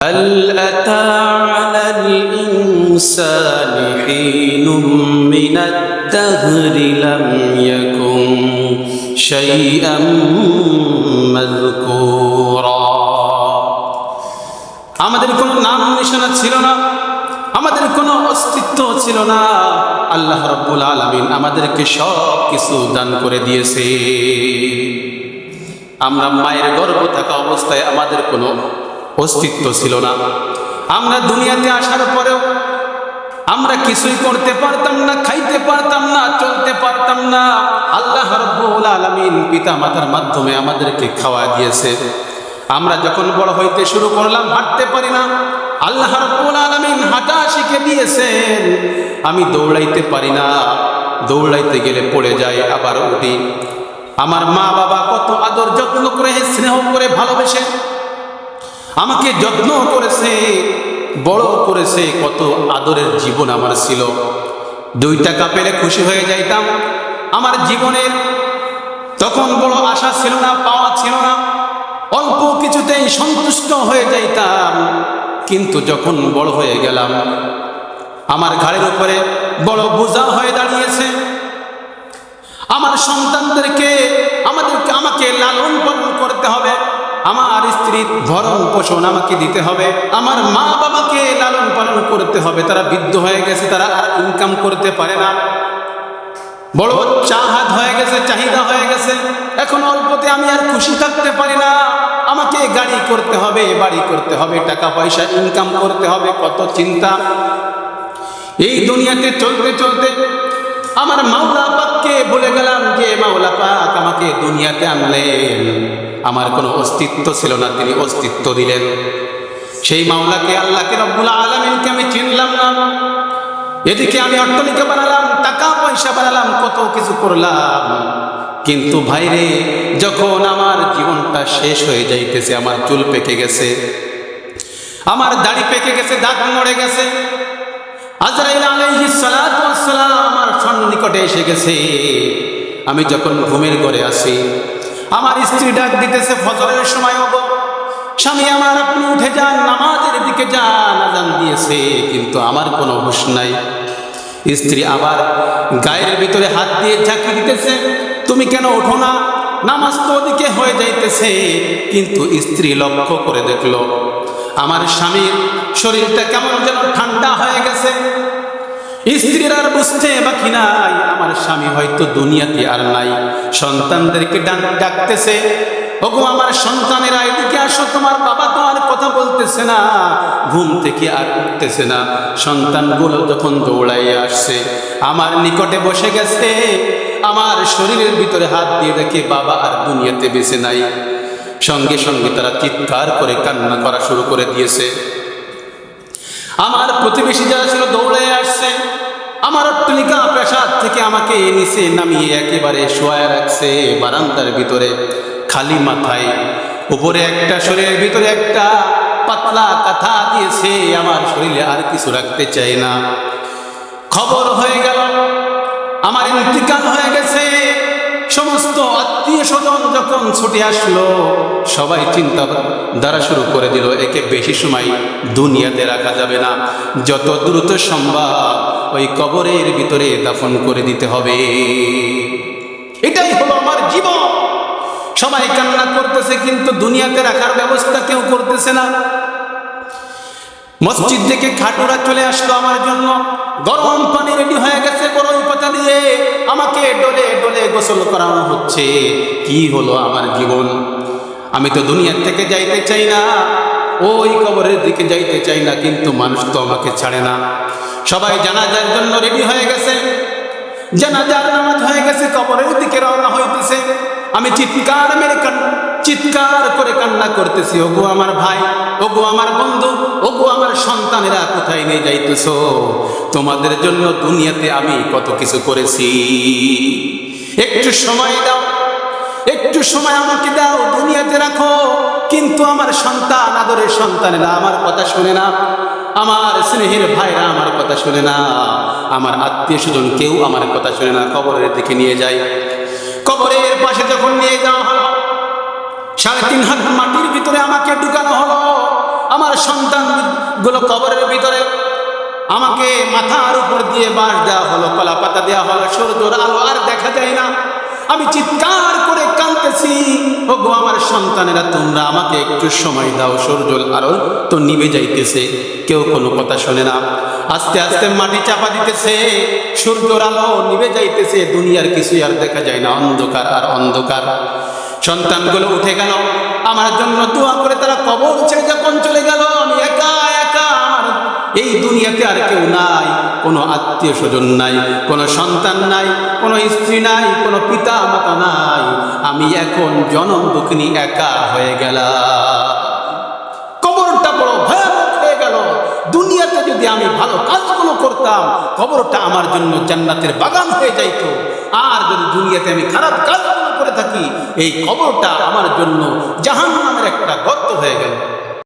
هل أتى على الإنسان حين من الدهر لم يكن شيئا مذكورا আমাদের কোনো নাম নিশানা ছিল না আমাদের কোনো অস্তিত্ব ছিল না আল্লাহ রব্বুল আলমিন আমাদেরকে সব কিছু দান করে দিয়েছে আমরা মায়ের গর্ভ থাকা অবস্থায় আমাদের কোনো অস্তিত্ব ছিল না। আমরা দুনিয়াতে আসার পরেও আমরা কিছুই করতে পারতাম না, খাইতে পারতাম না, চলতে পারতাম না। আল্লাহ রব্বুল আলমিন পিতা মাতার মাধ্যমে আমাদেরকে খাওয়া দিয়েছে। আমরা যখন বড় হইতে শুরু করলাম, হাঁটতে পারি না। আল্লাহ রব্বুল আলমিন হাঁটা শিখে দিয়েছেন। আমি দৌড়াইতে পারি না। দৌড়াইতে গেলে পড়ে যাই, আবার উঠি। আমার মা বাবা কত আদর যত্ন করে, স্নেহ করে, ভালোবেসে আমাকে যত্ন করেছে, বড় করেছে, কত আদরের জীবন আমার ছিল। দুই টাকা পেলে খুশি হয়ে যাইতাম। আমার জীবনের তখন বড় আশা ছিল না, পাওয়া ছিল না। অল্প কিছুতেই সন্তুষ্ট হয়ে যাইতাম। কিন্তু যখন বড় হয়ে গেলাম, আমার ঘাড়ের উপরে বড় বোঝা হয়ে দাঁড়িয়েছে। আমার সন্তানদেরকে, আমাদেরকে, আমাকে লালন পালন করতে হবে। আমার স্ত্রীর ভরণ পোষণ আমাকে দিতে হবে, আমার মা বাবাকে লালন পালন করতে হবে, তারা বৃদ্ধ হয়ে গেছে, তারা আর ইনকাম করতে পারে না। বড় চাহাত হয়ে গেছে, চাহিদা হয়ে গেছে, এখন অল্পতে আমি আর খুশি থাকতে পারি না। আমাকে গাড়ি করতে হবে, বাড়ি করতে হবে, টাকা পয়সা ইনকাম করতে হবে, কত চিন্তা। এই দুনিয়াতে চলতে চলতে আমার মাওলা পাককে বলে গেলাম আমাকে দুনিয়াতে আনলেন। আমার কোনো অস্তিত্ব ছিল না, তিনি অস্তিত্ব দিলেন। সেই মাওলাকে আল্লাহকে রব্বুল আলমিনকে আমি চিনলাম না। এদিকে আমি অট্টলিকা বানালাম, টাকা পয়সা বানালাম, কত কিছু করলাম। কিন্তু ভাইরে, যখন আমার জীবনটা শেষ হয়ে যাইতেছে, আমার চুল পেকে গেছে, আমার দাড়ি পেকে গেছে দাঁত মরে গেছে। আজরাইল আলাইহিস সালাতু ওয়াস সালাম আমার সন্নিকটে এসে গেছে। আমি যখন ঘুমের ঘরে আসি, আমার স্ত্রী ডাক দিতেছে, ফজরের সময় হব স্বামী আমার আপনি উঠে যান, নামাজের দিকে যান। আজান দিয়েছে, কিন্তু আমার কোনো হুশ নাই। স্ত্রী আবার গায়ের ভিতরে হাত দিয়ে ঝাঁকি দিতেছে, তুমি কেন ওঠো না? নামাজ তো ওদিকে হয়ে যাইতেছে। কিন্তু স্ত্রী লক্ষ্য করে দেখল, আমার স্বামীর শরীরটা কেমন যেন ঠান্ডা হয়ে গেছে। স্ত্রীর আর বুঝতে বাকি নাই। আমার স্বামী হয়তো দুনিয়াতে আর নাই। সন্তানদেরকে ডাক ডাকতেছে, ওগো, আমার সন্তানেরা, এদিকে আসো, তোমার বাবা তো আর কথা বলতেছে না। ঘুম থেকে আর উঠতেছে না। সন্তানগুলো যখন দৌড়াইয়ে আসছে, আমার নিকটে বসে গেছে। আমার শরীরের ভিতরে হাত দিয়ে দেখে বাবা আর দুনিয়াতে বেঁচে নাই। সঙ্গে সঙ্গে তারা চিৎকার করে কান্না করা শুরু করে দিয়েছে। আমার প্রতিবেশী যারা ছিল দৌড়ে আসছে আমার অট্টলিকা প্রাসাদ থেকে আমাকে নিচে নামিয়ে একেবারে শোয়া রাখছে বারান্দার ভিতরে, খালি মাথায়। উপরে একটা শরীরের ভিতরে একটা পাতলা কাঁথা দিয়েছে, আমার শরীরে আর কিছু রাখতে চাই না। খবর হয়ে গেল, আমার ইন্তিকাল যখন ছুটে আসলো, সবাই চিন্তা দ্বারা শুরু করে দিল, একে বেশি সময় দুনিয়াতে রাখা যাবে না। যত দ্রুত সম্ভব ওই কবরের ভিতরে দাফন করে দিতে হবে। এটাই হলো আমার জীবন। সবাই কান্না করতেছে, কিন্তু দুনিয়াতে রাখার ব্যবস্থা কেউ করতেছে না। মসজিদ থেকে খাটুরা চলে আসলো আমার জন্য। গরম পানি রেডি হয়ে গেছে গরম পাতা দিয়ে। আমাকে গোসল করানো হচ্ছে, কি হলো আমার জীবন? আমি তো দুনিয়ার থেকে যাইতে চাই না, ওই কবরের দিকে যাইতে চাই না, কিন্তু মানুষ তো আমাকে ছাড়ে না। সবাই জানাজার জন্য রেডি হয়ে গেছে। জানাজার নামাজ হয়ে গেছে, কবরের দিকে রওনা হইতেছে। আমি চিৎকার মেরে চিৎকার করে কান্না করতেছি, ওগো আমার ভাই, ওগো আমার বন্ধু, ওগো আমার সন্তানেরা কোথায় নিয়ে যাইতেছ? তোমাদের জন্য দুনিয়াতে আমি কত কিছু করেছি। একটু সময় দাও। একটু সময় আমাকে দাও, দুনিয়াতে রাখো। কিন্তু আমার সন্তান, আদরের সন্তানেরা আমার কথা শুনে না। আমার স্নেহের ভাইরা আমার কথা শুনে না। আমার আত্মীয় স্বজন কেউ আমার কথা শুনে না। কবরের দিকে নিয়ে যায় কবরের পাশে যখন নিয়ে যাওয়া হলো, সাড়ে তিন হাত মাটির ভিতরে আমাকে ঢুকানো হলো। আমার সন্তানগুলো কবরের ভিতরে আমাকে মাথার উপর দিয়ে বাঁশ দেওয়া হলো, কলা পাতা দেওয়া হলো, সূর্যর আলো আর দেখা যায় না। আমি চিৎকার করে কাঁদতেছি ও গো আমার সন্তানেরা, তোমরা আমাকে একটু সময় দাও, সূর্যর আলো তো নিভে যাইতেছে, কেউ কোনো কথা শোনে না। আস্তে আস্তে মাটি চাপা দিতেছে, সূর্যর আলো নিবে যাইতেছে, দুনিয়ার কিছুই আর দেখা যায় না, অন্ধকার আর অন্ধকার। সন্তানগুলো উঠে গেল, আমার জন্য দোয়া করে তারা কবর ছেড়ে যখন চলে গেল, আমি একা এই দুনিয়াতে আর কেউ নাই। কোনো আত্মীয় স্বজন নাই, কোনো সন্তান নাই, কোনো স্ত্রী নাই, কোনো পিতা মাতা নাই। আমি এখন জনম দুঃখিনী একা হয়ে গেলাম। কবরটা বড় ভয়ানক হয়ে গেল। দুনিয়াতে যদি আমি ভালো কাজগুলো করতাম, কবরটা আমার জন্য জান্নাতের বাগান হয়ে যাইতো। আর যদি দুনিয়াতে আমি খারাপ কাজগুলো করে থাকি, এই কবরটা আমার জন্য জাহান নামের একটা গর্ত হয়ে গেল।